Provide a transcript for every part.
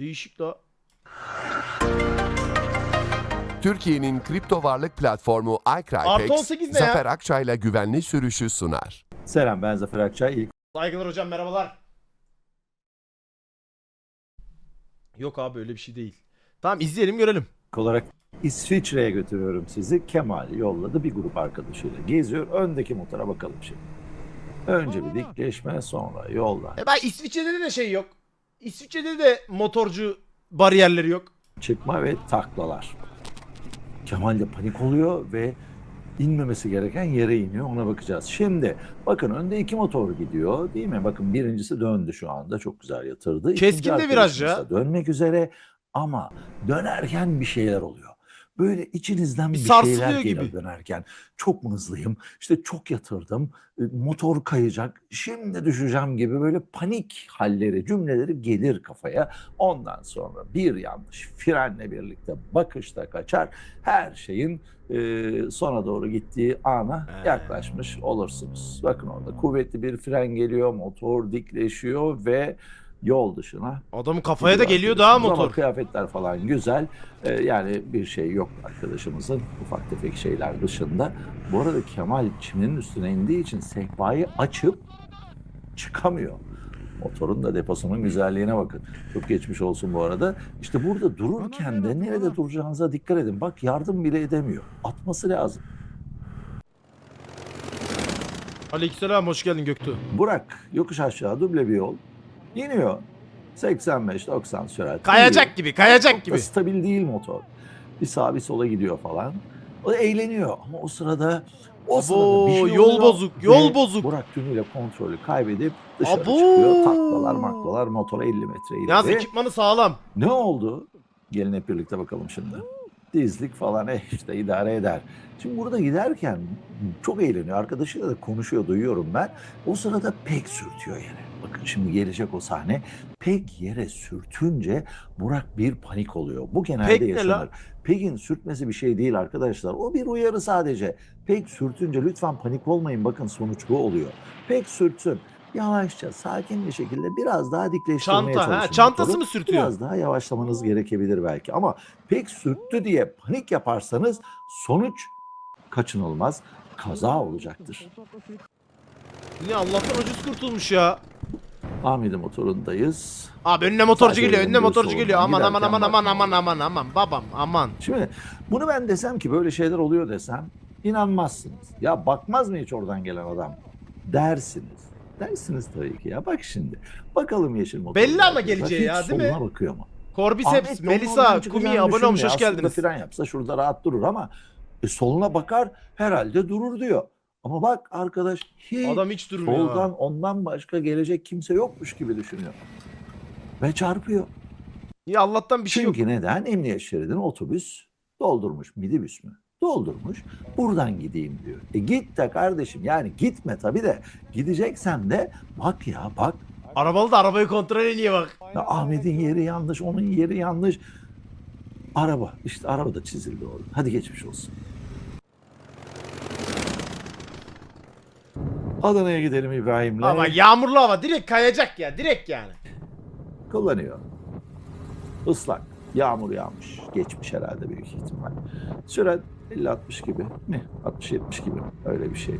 Değişik la. Türkiye'nin kripto varlık platformu Artı iCrypex, 18 ne ya? Zafer Akçay'la güvenli sürüşü sunar. Selam ben Zafer Akçay. İlk Saygılar hocam merhabalar. Yok abi öyle bir şey değil. Tamam izleyelim görelim. olarak İsviçre'ye götürüyorum sizi. Kemal yolladı bir grup arkadaşıyla. Geziyor. Öndeki motora bakalım şimdi. Önce bir dikleşme sonra yoldan E ben İsviçre'de de şey yok. İsviçre'de de motorcu bariyerleri yok. çıkma ve taklalar. Kemal de panik oluyor ve inmemesi gereken yere iniyor. Ona bakacağız. Şimdi bakın önde iki motor gidiyor değil mi? Bakın birincisi döndü şu anda. Çok güzel yatırdı. Keskin İkinci de viraj ya. arkadaşımız da Dönmek üzere ama dönerken bir şeyler oluyor. Böyle içinizden Bir bir, şeyler geliyor gibi. dönerken. Çok mu hızlıyım? İşte çok yatırdım. e, Motor kayacak. Şimdi düşeceğim gibi böyle panik halleri, cümleleri gelir kafaya. Ondan sonra bir yanlış frenle birlikte bakışta kaçar. Her şeyin e, sona doğru gittiği ana yaklaşmış olursunuz. Bakın orada kuvvetli bir fren geliyor, motor dikleşiyor ve yol dışına Adamın kafaya da geliyor daha arkadaşımız. Ama motor. kıyafetler falan güzel. Ee, yani bir şey yok arkadaşımızın ufak tefek şeyler dışında. Bu arada Kemal çiminin üstüne indiği için sehpayı açıp çıkamıyor. Motorun da deposunun güzelliğine bakın. Çok geçmiş olsun bu arada. İşte burada dururken de nerede duracağınıza dikkat edin. Bak yardım bile edemiyor. Atması lazım. Aleykümselam hoş geldin Göktuğ. Burak yokuş aşağı duble bir yol. İniyor. 85-90 sürat. Kayacak gibi kayacak Çok gibi. stabil değil motor. Bir sağa bir sola gidiyor falan. O da eğleniyor ama o sırada o Abo, sırada bir şey yol oluyor bozuk, yol bozuk. Burak tümüyle kontrolü kaybedip dışarı Abo. çıkıyor. Taklalar maklalar motora 50 metre ileri. Yalnız ekipmanı sağlam. Ne oldu? Gelin hep birlikte bakalım şimdi. Dizlik falan eh işte idare eder. Şimdi burada giderken çok eğleniyor. Arkadaşıyla da konuşuyor duyuyorum ben. O sırada pek sürtüyor yere. Bakın şimdi gelecek o sahne. Pek yere sürtünce Burak bir panik oluyor. Bu genelde Pek yaşanır. Pek'in sürtmesi bir şey değil arkadaşlar. O bir uyarı sadece. Pek sürtünce lütfen panik olmayın. Bakın sonuç bu oluyor. Pek sürtsün. Yavaşça, sakin bir şekilde biraz daha dikleştirmeye Çanta ha çalışın çantası motoru. mı sürtüyor? Biraz daha yavaşlamanız gerekebilir belki ama pek sürttü diye panik yaparsanız sonuç kaçınılmaz kaza olacaktır. Niye Allah'tan ucuz kurtulmuş ya. Ahmet'in motorundayız. Abi önüne motorcu Sadece geliyor, önüne motorcu geliyor. Aman aman giderken aman aman aman aman aman babam aman. Şimdi bunu ben desem ki böyle şeyler oluyor desem inanmazsınız. Ya bakmaz mı hiç oradan gelen adam? Dersiniz. Dersiniz tabii ki ya. Bak şimdi. Bakalım yeşil motor. Belli ama geleceği ya, değil mi? soluna bakıyor mu? Corbiceps, Ahmet Melisa, Kumi abone olmuş hoş geldiniz. Aslında fren yapsa şurada rahat durur ama e, soluna bakar herhalde durur diyor. Ama bak arkadaş hiç Adam hiç durmuyor. soldan ondan başka gelecek kimse yokmuş gibi düşünüyor. Ve çarpıyor. Ya Allah'tan bir şey yok. Çünkü neden? Emniyet şeridini otobüs doldurmuş. Midibüs mü? Doldurmuş. Buradan gideyim diyor. E git de kardeşim yani gitme tabii de gideceksen de bak ya bak Arabalı da arabayı kontrol ediyor bak. Ya Ahmet'in yeri yanlış, onun yeri yanlış. Araba, işte araba da çizildi orada. Hadi geçmiş olsun. Adana'ya gidelim İbrahim'le. Ama yağmurlu hava direkt kayacak ya direkt yani. Kullanıyor. Islak. Yağmur yağmış. Geçmiş herhalde büyük ihtimal. Sürat 50-60 gibi mi? 60-70 gibi öyle bir şey.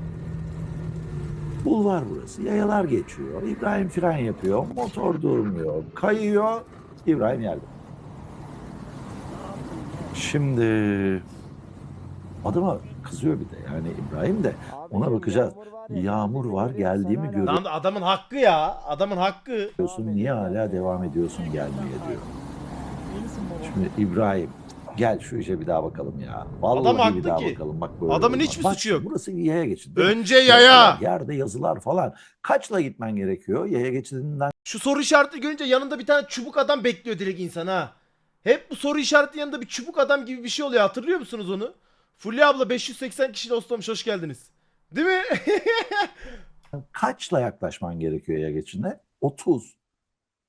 Bulvar burası. Yayalar geçiyor. İbrahim fren yapıyor. Motor durmuyor. Kayıyor. İbrahim yerde. Şimdi adama kızıyor bir de yani İbrahim de ona bakacağız. Yağmur var geldiğimi Lan adamın hakkı ya. Adamın hakkı. görüyorsun. Niye hala devam ediyorsun gelmeye diyor. Şimdi İbrahim gel şu işe bir daha bakalım ya. Vallahi Adam haklı bir daha ki. bakalım. Bak böyle Adamın hiçbir Bak, suçu yok. Burası yaya geçidi. değil mi? Önce yaya. Yerde yazılar falan. Kaçla gitmen gerekiyor? Yaya geçidinden Şu soru işareti görünce yanında bir tane çubuk adam bekliyor direkt insan ha. Hep bu soru işareti yanında bir çubuk adam gibi bir şey oluyor. Hatırlıyor musunuz onu? Fulya abla 580 kişi dostlamış hoş geldiniz. Değil mi? kaçla yaklaşman gerekiyor yaya geçidine? 30.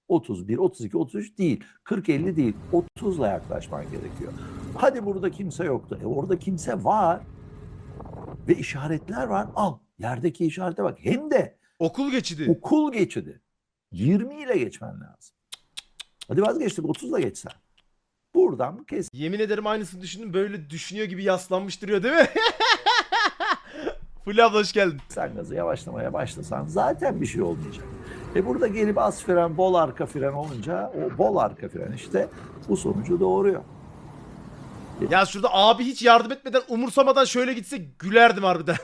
31, 32, 33 değil. 40, 50 değil. 30'la yaklaşman gerekiyor. Hadi burada kimse yoktu. E orada kimse var. Ve işaretler var. Al. Yerdeki işarete bak. Hem de Okul geçidi. okul geçidi. 20 ile geçmen lazım. Hadi vazgeçtik 30'da geçsen. Buradan kes Yemin ederim aynısını düşündüm. Böyle düşünüyor gibi yaslanmış duruyor değil mi? Fulya abla hoş geldin. sen gazı yavaşlamaya başlasan zaten bir şey olmayacak. E burada gelip az fren, bol arka fren olunca o bol arka fren işte bu sonucu doğuruyor. Ya şurada abi hiç yardım etmeden umursamadan şöyle gitse gülerdim harbiden.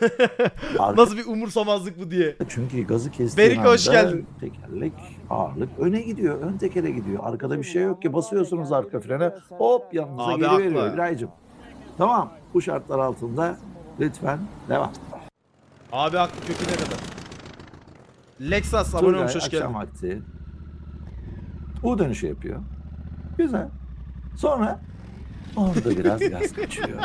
Nasıl bir umursamazlık bu diye. Çünkü gazı kestiğin Berike, hoş anda geldin. tekerlek ağırlık öne gidiyor. Ön tekere gidiyor. Arkada bir şey yok ki. Basıyorsunuz arka frene. Hop yanınıza Abi geri veriyor haklı. İbrahim'cim. Tamam. Bu şartlar altında lütfen devam. Abi haklı köküne kadar. Lexus abone olmuş hoş akşam geldin. vakti U dönüşü yapıyor. Güzel. Sonra orada biraz gaz kaçıyor.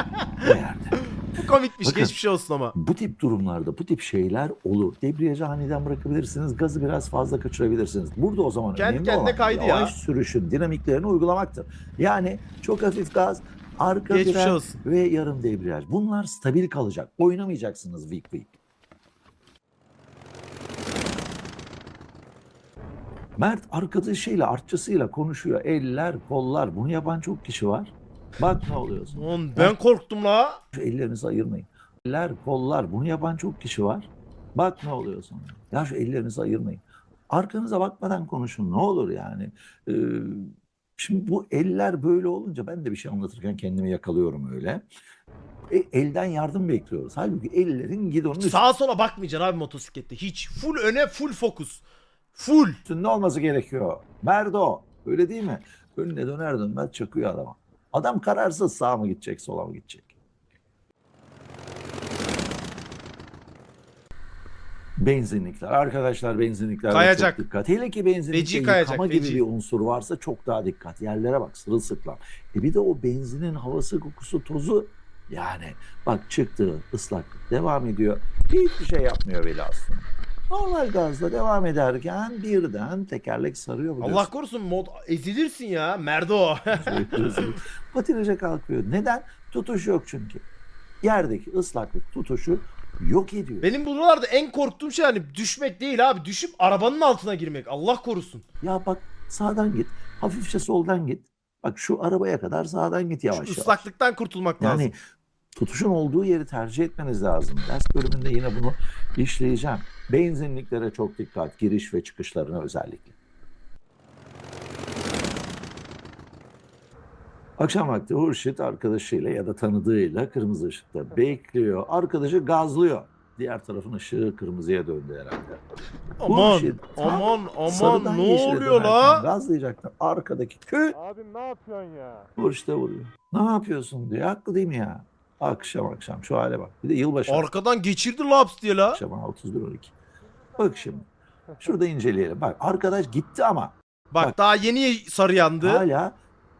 Bu yerde. Bu komikmiş Bakın. geçmiş olsun ama. Bu tip durumlarda bu tip şeyler olur. Debriyajı aniden bırakabilirsiniz. Gazı biraz fazla kaçırabilirsiniz. Burada o zaman Kendi önemli kendine olan kaydı ya. yavaş sürüşün dinamiklerini uygulamaktır. Yani çok hafif gaz, arka Geçmiş fren olsun. ve yarım debriyaj. Bunlar stabil kalacak. Oynamayacaksınız week week. Mert arkadaşıyla, artçısıyla konuşuyor. Eller, kollar. Bunu yapan çok kişi var. Bak ne oluyorsun. Lan ben korktum la. Şu ellerinizi ayırmayın. Eller, kollar. Bunu yapan çok kişi var. Bak ne oluyor sonra. Ya şu ellerinizi ayırmayın. Arkanıza bakmadan konuşun. Ne olur yani. Ee, şimdi bu eller böyle olunca ben de bir şey anlatırken kendimi yakalıyorum öyle. E, elden yardım bekliyoruz. Halbuki ellerin gidonun Sağa sola bakmayacaksın abi motosiklette. Hiç. Full öne full fokus. Full. üstünde olması gerekiyor. Merdo. Öyle değil mi? Önüne döner dönmez çakıyor adama. Adam kararsız sağa mı gidecek sola mı gidecek? Benzinlikler. Arkadaşlar benzinliklerde Kayacak. çok dikkat. Hele ki benzinlikte kayacak, yıkama gibi feci. bir unsur varsa çok daha dikkat. Yerlere bak sırılsıklam. E bir de o benzinin havası, kokusu, tozu yani bak çıktı ıslaklık devam ediyor. Hiçbir şey yapmıyor veli aslında. Normal gazla devam ederken birden tekerlek sarıyor. biliyorsun. Allah korusun mod ezilirsin ya. Merdo. Patinaja kalkıyor. Neden? Tutuş yok çünkü. Yerdeki ıslaklık tutuşu yok ediyor. Benim buralarda en korktuğum şey hani düşmek değil abi. Düşüp arabanın altına girmek. Allah korusun. Ya bak sağdan git. Hafifçe soldan git. Bak şu arabaya kadar sağdan git Şu yavaş yavaş. ıslaklıktan kurtulmak lazım. Yani tutuşun olduğu yeri tercih etmeniz lazım. Ders bölümünde yine bunu işleyeceğim. Benzinliklere çok dikkat. Giriş ve çıkışlarına özellikle. Akşam vakti Hurşit arkadaşıyla ya da tanıdığıyla kırmızı ışıkta bekliyor. Arkadaşı gazlıyor. Diğer tarafın ışığı kırmızıya döndü herhalde. Aman Hurşit aman aman sarıdan ne oluyor la? Gazlayacaktı. Arkadaki kü Abi ne yapıyorsun ya? Hurşit'e vuruyor. Ne yapıyorsun diyor. Haklı değil mi ya? Akşam akşam şu hale bak. Bir de yılbaşı Arkadan geçirdi laps diye la. akşam 31-12. Bak şimdi. Şurada inceleyelim. Bak arkadaş gitti ama Bak daha yeni sarı yandı. hala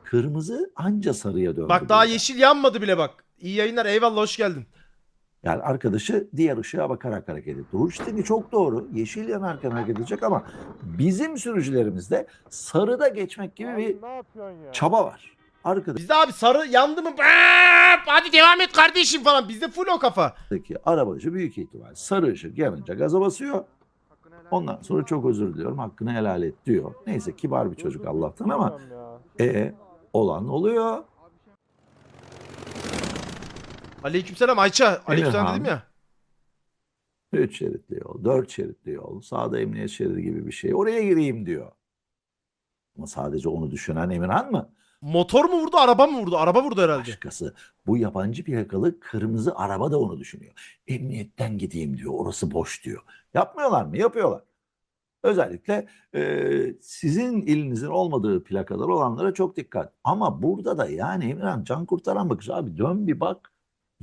kırmızı anca sarıya döndü. Bak daha burada. yeşil yanmadı bile bak. İyi yayınlar eyvallah hoş geldin. Yani arkadaşı diğer ışığa bakarak hareket etti. Hurşit'in çok doğru. Yeşil yanarken hareket edecek ama bizim sürücülerimizde sarıda geçmek gibi bir Abi ne yapıyorsun ya? çaba var. Arkadaki Bizde abi sarı yandı mı? Bap! Hadi devam et kardeşim falan. Bizde full o kafa. arabacı büyük ihtimal sarı ışık yanınca gaza basıyor. Ondan sonra çok özür diliyorum hakkını helal et diyor. Neyse kibar bir çocuk Allah'tan ama e olan oluyor. Aleykümselam Ayça. Aleykümselam dedim ya. Üç şeritli yol, dört şeritli yol, sağda emniyet şeridi gibi bir şey. Oraya gireyim diyor. Ama sadece onu düşünen Emirhan mı? Motor mu vurdu araba mı vurdu? Araba vurdu herhalde. Başkası. Bu yabancı plakalı kırmızı araba da onu düşünüyor. Emniyetten gideyim diyor. Orası boş diyor. Yapmıyorlar mı? Yapıyorlar. Özellikle e, sizin elinizin olmadığı plakalar olanlara çok dikkat. Ama burada da yani Emirhan can kurtaran bakış abi dön bir bak.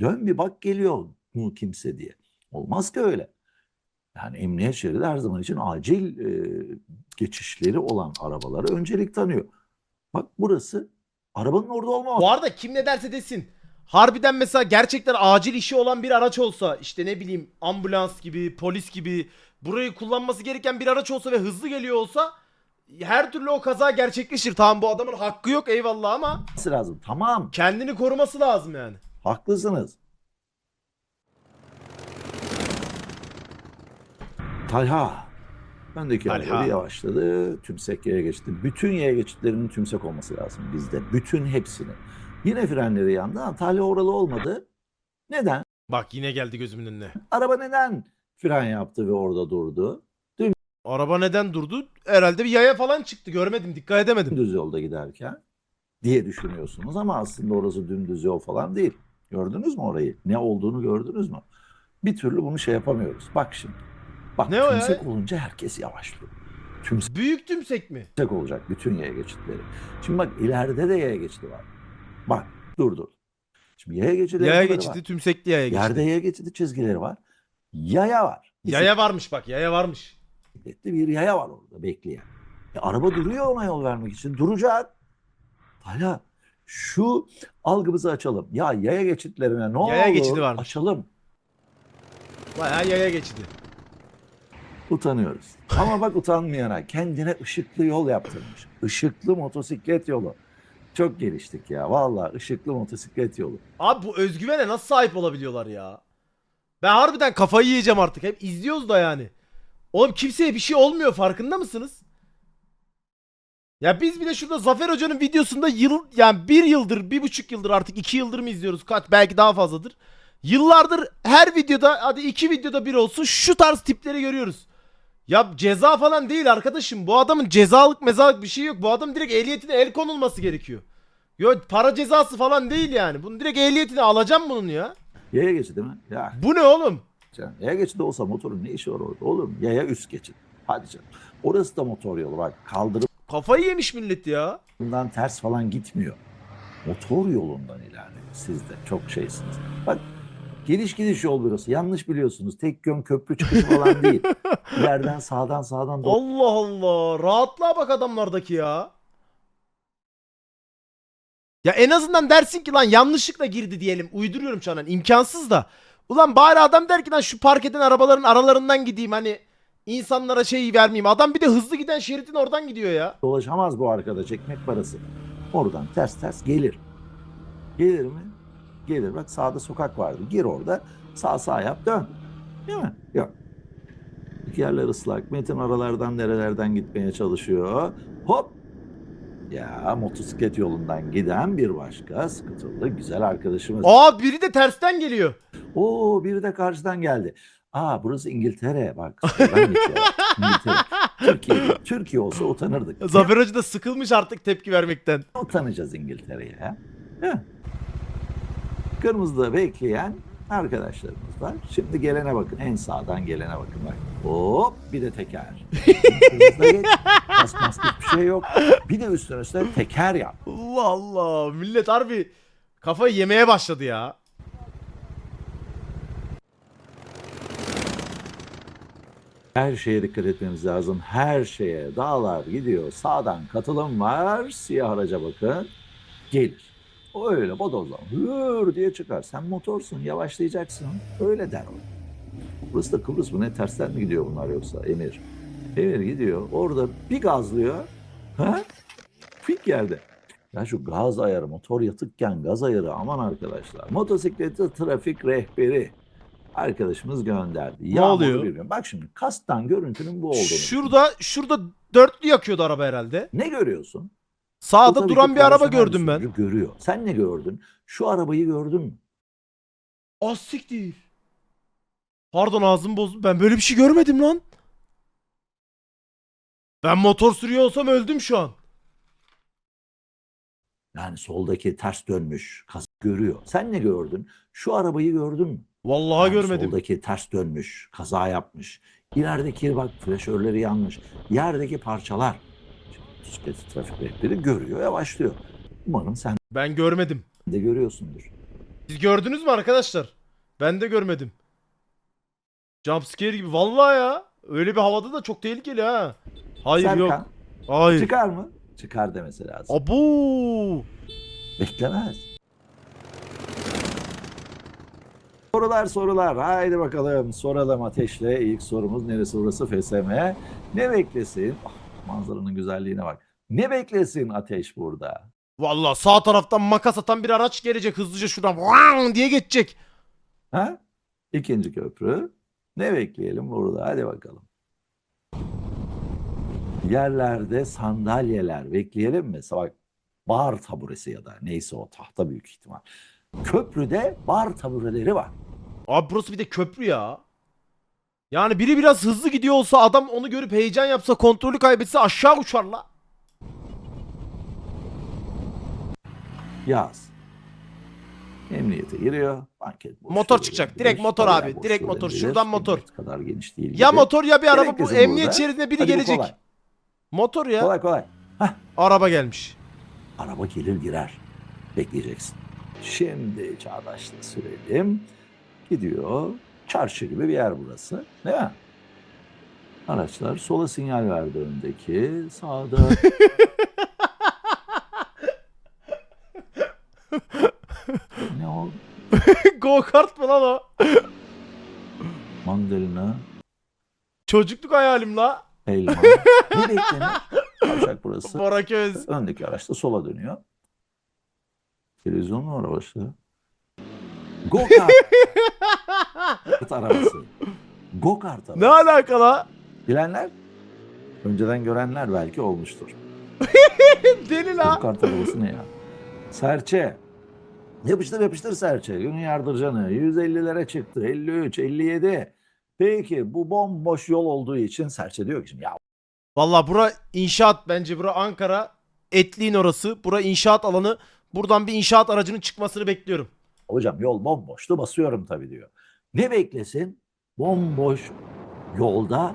Dön bir bak geliyor mu kimse diye. Olmaz ki öyle. Yani emniyet şeridi her zaman için acil e, geçişleri olan arabalara öncelik tanıyor. Bak burası arabanın orada olmaması. Bu arada kim ne derse desin. Harbiden mesela gerçekten acil işi olan bir araç olsa işte ne bileyim ambulans gibi polis gibi burayı kullanması gereken bir araç olsa ve hızlı geliyor olsa her türlü o kaza gerçekleşir. Tamam bu adamın hakkı yok eyvallah ama lazım. Tamam kendini koruması lazım yani. haklısınız. Talha Öndeki Alha. araba bir yavaşladı. Tümsek yaya geçti. Bütün yaya geçitlerinin tümsek olması lazım bizde. Bütün hepsini. Yine frenleri yandı. Antalya oralı olmadı. Neden? Bak yine geldi gözümün önüne. Araba neden fren yaptı ve orada durdu? Araba neden durdu? Herhalde bir yaya falan çıktı. Görmedim, dikkat edemedim. Düz yolda giderken diye düşünüyorsunuz ama aslında orası dümdüz yol falan değil. Gördünüz mü orayı? Ne olduğunu gördünüz mü? Bir türlü bunu şey yapamıyoruz. Bak şimdi. Bak Ne o ya? tümsek olunca herkes yavaşlıyor. Tümsek Büyük tümsek mi? olacak bütün yaya geçitleri. Şimdi bak ileride de yaya geçidi var. Bak dur dur. Şimdi yaya geçidi Yaya geçidi, var. tümsekli yaya geçidi. Yerde yaya geçidi çizgileri var. Yaya var. Yaya varmış bak, yaya varmış. Bir yaya var orada bekleyen. E, araba duruyor ona yol vermek için. Duracak. Hala şu algımızı açalım. Ya yaya geçitlerine ne Yaya olur geçidi varmış. açalım. Bayağı yaya geçidi. Utanıyoruz. Ama bak utanmayana kendine ışıklı yol yaptırmış. Işıklı motosiklet yolu. Çok geliştik ya. Vallahi ışıklı motosiklet yolu. Abi bu özgüvene nasıl sahip olabiliyorlar ya? Ben harbiden kafayı yiyeceğim artık. Hep izliyoruz da yani. Oğlum kimseye bir şey olmuyor farkında mısınız? Ya biz bile şurada Zafer Hoca'nın videosunda yıl yani bir yıldır, bir buçuk yıldır artık iki yıldır mı izliyoruz? Kaç belki daha fazladır. Yıllardır her videoda hadi iki videoda bir olsun şu tarz tipleri görüyoruz. Ya ceza falan değil arkadaşım. Bu adamın cezalık mezalık bir şey yok. Bu adam direkt ehliyetine el konulması gerekiyor. Yo para cezası falan değil yani. Bunun direkt ehliyetini alacağım bunun ya. Yaya geçidi mi? Ya Bu ne oğlum? canım, yaya geçidi olsa motorun ne işi var orada? Oğlum yaya üst geçit. Hadi canım. Orası da motor yolu bak. Kaldırım Kafayı yemiş millet ya. yolundan ters falan gitmiyor. Motor yolundan ilerliyor. Siz de çok şeysiniz. Bak geliş gidiş yol burası. Yanlış biliyorsunuz. Tek yön köprü çıkışı falan değil. İleriden sağdan sağdan doğru Allah Allah. Rahatlığa bak adamlardaki ya. Ya en azından dersin ki lan yanlışlıkla girdi diyelim. Uyduruyorum şu an. imkansız da. Ulan bari adam der ki lan şu park eden arabaların aralarından gideyim hani insanlara şey vermeyeyim. Adam bir de hızlı giden şeritin oradan gidiyor ya. dolaşamaz bu arkadaş. Ekmek parası. Oradan ters ters gelir. Gelir mi? Gelir. Bak sağda sokak vardı. Gir orada. Sağ sağ yap dön. Değil mi? Yok. Yerler ıslak. Metin aralardan nerelerden gitmeye çalışıyor. Hop. Ya motosiklet yolundan giden bir başka sıkıntılı güzel arkadaşımız. Aa biri de tersten geliyor. Oo biri de karşıdan geldi. Aa burası İngiltere bak. İngiltere. Türkiye, Türkiye olsa utanırdık. Zafer Hoca da sıkılmış artık tepki vermekten. Utanacağız İngiltere'ye? Kırmızıda bekleyen arkadaşlarımız var. Şimdi gelene bakın. En sağdan gelene bakın bak. Hop bir de teker. Kırmızıda geç. Kas maske bir şey yok. Bir de üstüne üstüne teker yap. Allah Allah. Millet harbi kafayı yemeye başladı ya. Her şeye dikkat etmemiz lazım. Her şeye. Dağlar gidiyor. Sağdan katılım var. Siyah araca bakın. Gelir. O öyle bodozdan hır diye çıkar. Sen motorsun yavaşlayacaksın. Öyle der o. Burası da Kıbrıs mı ne tersten mi gidiyor bunlar yoksa Emir? Emir gidiyor. Orada bir gazlıyor. Ha? Fik yerde. Ya şu gaz ayarı, motor yatıkken gaz ayarı aman arkadaşlar. Motosikleti trafik rehberi arkadaşımız gönderdi. Ne Yağmurlu oluyor? bir gün. Bak şimdi kastan görüntünün bu olduğunu. Şurada şurada dörtlü yakıyordu araba herhalde. Ne görüyorsun? Sağda duran bir araba gördüm ben. Görüyor. Sen ne gördün? Şu arabayı gördün mü? Az siktir. Pardon ağzım bozdu. Ben böyle bir şey görmedim lan. Ben motor sürüyor olsam öldüm şu an. Yani soldaki ters dönmüş. Kas görüyor. Sen ne gördün? Şu arabayı gördün mü? Vallahi Yani görmedim. Soldaki ters dönmüş. Kaza yapmış. İlerideki bak flaşörleri yanmış. Yerdeki parçalar. Bisiklet trafik rehberi görüyor, yavaşlıyor. Umarım sen Ben görmedim. de görüyorsundur. Siz gördünüz mü arkadaşlar? Ben de görmedim. Jumpscare gibi. Vallahi ya. Öyle bir havada da çok tehlikeli ha. Hayır Serkan, yok. Hayır. çıkar mı? Çıkar demesi lazım. Abu. Beklemez. Sorular sorular. Haydi bakalım soralım ateşle. İlk sorumuz neresi burası FSM. Ne beklesin? Ah, manzaranın güzelliğine bak. Ne beklesin ateş burada? Vallahi sağ taraftan makas atan bir araç gelecek hızlıca şuradan vang diye geçecek. Ha? İkinci köprü. Ne bekleyelim burada? Hadi bakalım. Yerlerde sandalyeler bekleyelim mi? Bak bar taburesi ya da neyse o tahta büyük ihtimal. Köprüde bar tabureleri var. Abi burası bir de köprü ya. Yani biri biraz hızlı gidiyor olsa adam onu görüp heyecan yapsa kontrolü kaybetse aşağı uçar la. Yaz. Emniyete giriyor. Banket boşluğu Motor çıkacak. olabilir, Direkt motor abi. Direkt boşluğu motor. olabilir. Şuradan motor. Emniyet kadar geniş değil Ya gibi. motor ya bir araba bu emniyet burada. şeridine biri Hadi bu gelecek. kolay. Motor ya. Kolay kolay. Araba gelmiş. araba gelir girer. Bekleyeceksin. Şimdi Çağdaş'la sürelim. Gidiyor. Çarşı gibi bir yer burası. Değil mi? Araçlar sola sinyal verdi öndeki. Sağda ne o? Go kart mı lan o? Mandalina, Çocukluk hayalim la. elma. ne beklenir? Kavşak burası. Bora Köz. Öndeki araç da sola dönüyor. Televizyon mu var başta? Go kart arabası. Go kart arabası. Ne alaka la? Bilenler, önceden görenler belki olmuştur. Deli Go la. kart arabası ne ya? Serçe. Yapıştır yapıştır serçe. Günün yardırcanı. 150'lere çıktı. 53, 57. Peki bu bomboş yol olduğu için serçe diyor ki şimdi ya Valla bura inşaat bence bura Ankara. Etliğin orası. Bura inşaat alanı. Buradan bir inşaat aracının çıkmasını bekliyorum. Hocam yol bomboştu basıyorum tabii diyor. Ne beklesin? Bomboş yolda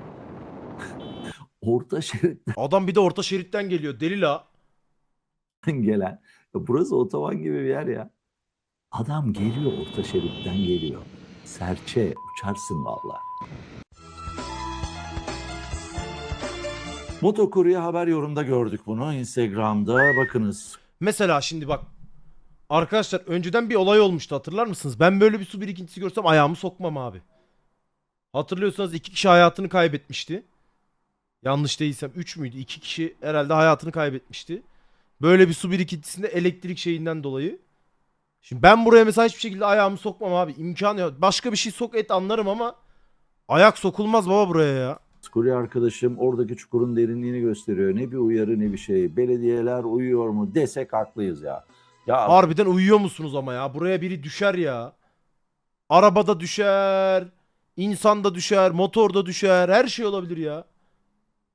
orta şeritten Adam bir de orta şeritten geliyor. Deli la. gelen. Ya burası otoban gibi bir yer ya. Adam geliyor orta şeritten geliyor. Serçe uçarsın valla. Motokurye haber yorumda gördük bunu. Instagram'da bakınız. Mesela şimdi bak. Arkadaşlar önceden bir olay olmuştu hatırlar mısınız? Ben böyle bir su birikintisi görsem ayağımı sokmam abi. Hatırlıyorsanız iki kişi hayatını kaybetmişti. Yanlış değilsem 3 müydü? 2 kişi herhalde hayatını kaybetmişti. Böyle bir su birikintisinde elektrik şeyinden dolayı. Şimdi ben buraya mesela hiçbir şekilde ayağımı sokmam abi. İmkanı yok. Başka bir şey sok et anlarım ama ayak sokulmaz baba buraya ya. Kurye arkadaşım oradaki çukurun derinliğini gösteriyor. Ne bir uyarı ne bir şey. Belediyeler uyuyor mu desek haklıyız ya. Ya Harbiden uyuyor musunuz ama ya? Buraya biri düşer ya. Arabada düşer. insan da düşer. Motorda düşer. Her şey olabilir ya.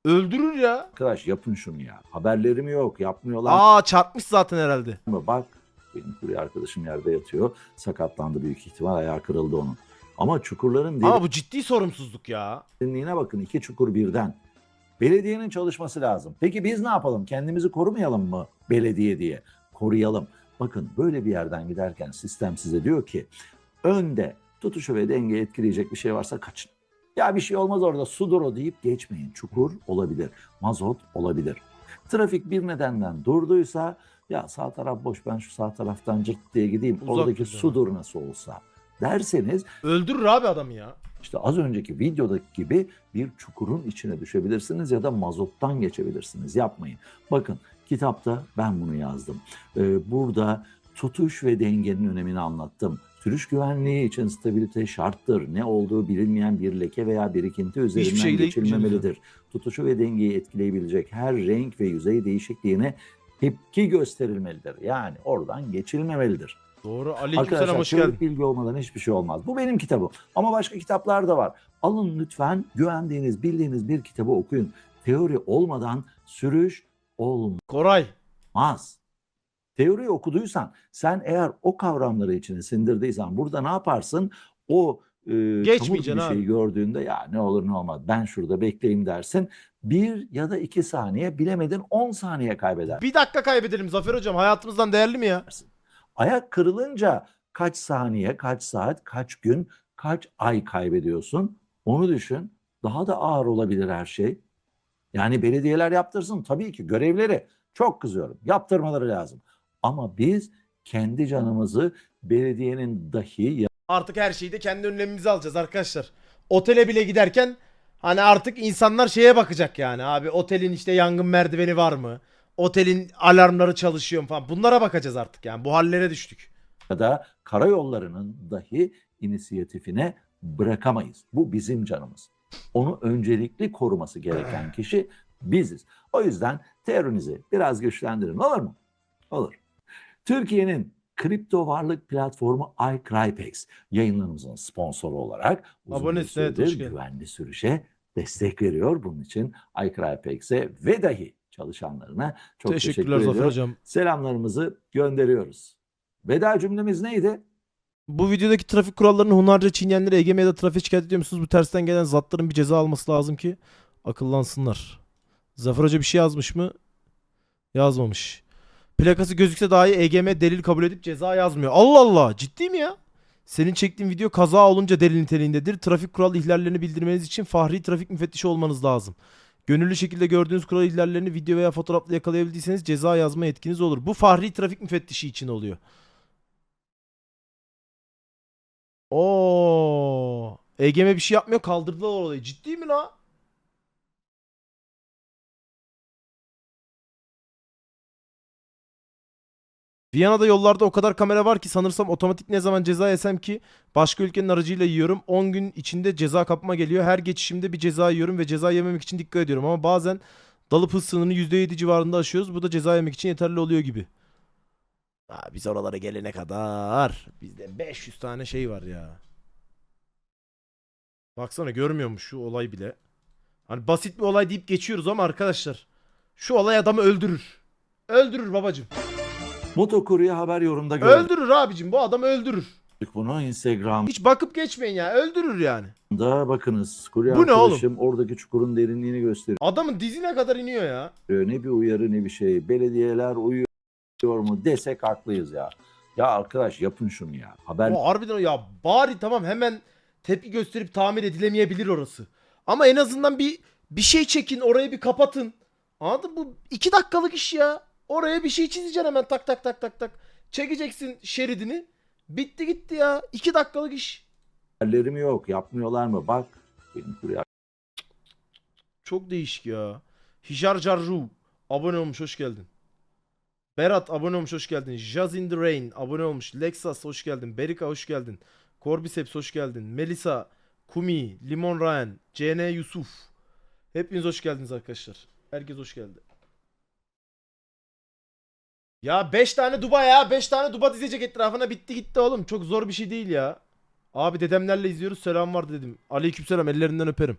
Öldürür ya. arkadaş yapın şunu ya. Haberlerim yok yapmıyorlar Aa çarpmış zaten herhalde. mı? Bak benim kurye arkadaşım yerde yatıyor. Sakatlandı büyük ihtimal ayağı kırıldı onun. Ama çukurların Ama bu ciddi sorumsuzluk ya. derinliğine bakın iki çukur birden. Belediyenin çalışması lazım. Peki biz ne yapalım? Kendimizi korumayalım mı belediye diye? Koruyalım. Bakın böyle bir yerden giderken sistem size diyor ki önde tutuşu ve dengeyi etkileyecek bir şey varsa kaçın. Ya bir şey olmaz orada sudur o deyip geçmeyin. Çukur olabilir. Mazot olabilir. Trafik bir nedenden durduysa ya sağ taraf boş ben şu sağ taraftan cırt diye gideyim. Uzak Oradaki duracağım. sudur nasıl olsa derseniz Öldürür abi adamı ya. işte az önceki videodaki gibi bir çukurun içine düşebilirsiniz ya da mazottan geçebilirsiniz. Yapmayın. Bakın kitapta ben bunu yazdım. Ee, burada tutuş ve dengenin önemini anlattım. Sürüş güvenliği için stabilite şarttır. Ne olduğu bilinmeyen bir leke veya birikinti üzerinden şekilde geçilmemelidir. Tutuşu ve dengeyi etkileyebilecek her renk ve yüzey değişikliğine tepki gösterilmelidir. Yani oradan geçilmemelidir. Doğru. Aleykümselam Arkadaşlar hoş geldin. bilgi olmadan hiçbir şey olmaz. Bu benim kitabım. Ama başka kitaplar da var. Alın lütfen güvendiğiniz, bildiğiniz bir kitabı okuyun. Teori olmadan sürüş Koray. olmaz. Teoriyi okuduysan, sen eğer o kavramları içine sindirdiysen burada ne yaparsın? O e, Geçmeyeceksin bir abi. şeyi gördüğünde ya ne olur ne olmaz ben şurada bekleyeyim dersin. Bir ya da iki saniye bilemedin 10 saniye kaybeder. Bir dakika kaybedelim Zafer hocam. Hayatımızdan değerli mi ya? Ayak kırılınca kaç saniye, kaç saat, kaç gün, kaç ay kaybediyorsun? Onu düşün. Daha da ağır olabilir her şey. Yani belediyeler yaptırsın tabii ki görevleri. Çok kızıyorum. Yaptırmaları lazım. Ama biz kendi canımızı belediyenin dahi Artık her şeyi de kendi önlemimize alacağız arkadaşlar. Otele bile giderken hani artık insanlar şeye bakacak yani abi otelin işte yangın merdiveni var mı? Otelin alarmları çalışıyor mu falan. Bunlara bakacağız artık yani. Bu hallere düştük. ya da karayollarının dahi inisiyatifine bırakamayız. Bu bizim canımız. Onu öncelikli koruması gereken kişi biziz. O yüzden terörünüzü biraz güçlendirin olur mu? Olur. Türkiye'nin kripto varlık platformu iCrypex yayınlarımızın sponsoru olarak uzun bir evet, hoş süredir güvenli sürüşe destek veriyor. Bunun için iCrypex'e ve dahi çalışanlarına çok teşekkür Teşekkürler Zafer ediyorum. hocam. Selamlarımızı gönderiyoruz. Veda cümlemiz neydi? Bu videodaki trafik kurallarını hunharca çiğneyenleri EGM'de trafik şikayet ediyor musunuz? Bu tersten gelen zatların bir ceza alması lazım ki akıllansınlar. Zafer Hoca bir şey yazmış mı? Yazmamış. Plakası gözükse dahi EGM delil kabul edip ceza yazmıyor. Allah Allah ciddi mi ya? Senin çektiğin video kaza olunca delil niteliğindedir. Trafik kural ihlallerini bildirmeniz için fahri trafik müfettişi olmanız lazım. Gönüllü şekilde gördüğünüz kural ihlallerini video veya fotoğrafla yakalayabildiyseniz ceza yazma yetkiniz olur. Bu fahri trafik müfettişi için oluyor. Oo. EGM bir şey yapmıyor kaldırdılar olayı. Ciddi mi la? Viyana'da yollarda o kadar kamera var ki sanırsam otomatik ne zaman ceza yesem ki başka ülkenin aracıyla yiyorum. 10 gün içinde ceza kapma geliyor. Her geçişimde bir ceza yiyorum ve ceza yememek için dikkat ediyorum. Ama bazen dalıp hız sınırını %7 civarında aşıyoruz. Bu da ceza yemek için yeterli oluyor gibi. Ha, biz oralara gelene kadar bizde 500 tane şey var ya. Baksana görmüyormuş şu olay bile. Hani basit bir olay deyip geçiyoruz ama arkadaşlar şu olay adamı öldürür. Öldürür babacım. Motokurye haber yorumda gördük Öldürür abicim bu adamı öldürür. bunu. Instagram'da Hiç bakıp geçmeyin ya öldürür yani. bakınız. Kurye Bu ne oğlum? arkadaşım oradaki çukurun derinliğini gösteriyor. Adamın dizine kadar iniyor ya. Ne bir uyarı ne bir şey. Belediyeler uyuyor mu desek haklıyız ya. Ya arkadaş yapın şunu ya. Haber O harbiden ya bari tamam hemen tepki gösterip tamir edilemeyebilir orası. Ama en azından bir bir şey çekin orayı bir kapatın. Anladın mı? Bu iki dakikalık iş ya. Oraya bir şey çizeceksin hemen tak tak tak tak tak. Çekeceksin şeridini. Bitti gitti ya. İki dakikalık iş. haberlerim yok. Yapmıyorlar mı? Bak benim kurye Çok değişik ya. Hijar Carru abone olmuş hoş geldin. Berat abone olmuş hoş geldin. Jazz in the Rain abone olmuş. Lexas hoş geldin. Berika hoş geldin. Corbiceps hoş geldin. Melisa, Kumi, Limon Ryan, CN Yusuf. Hepiniz hoş geldiniz arkadaşlar. Herkes hoş geldi. Ya 5 tane duba ya. 5 tane duba dizecek etrafına bitti gitti oğlum. Çok zor bir şey değil ya. Abi dedemlerle izliyoruz selam var dedim. Aleykümselam ellerinden öperim.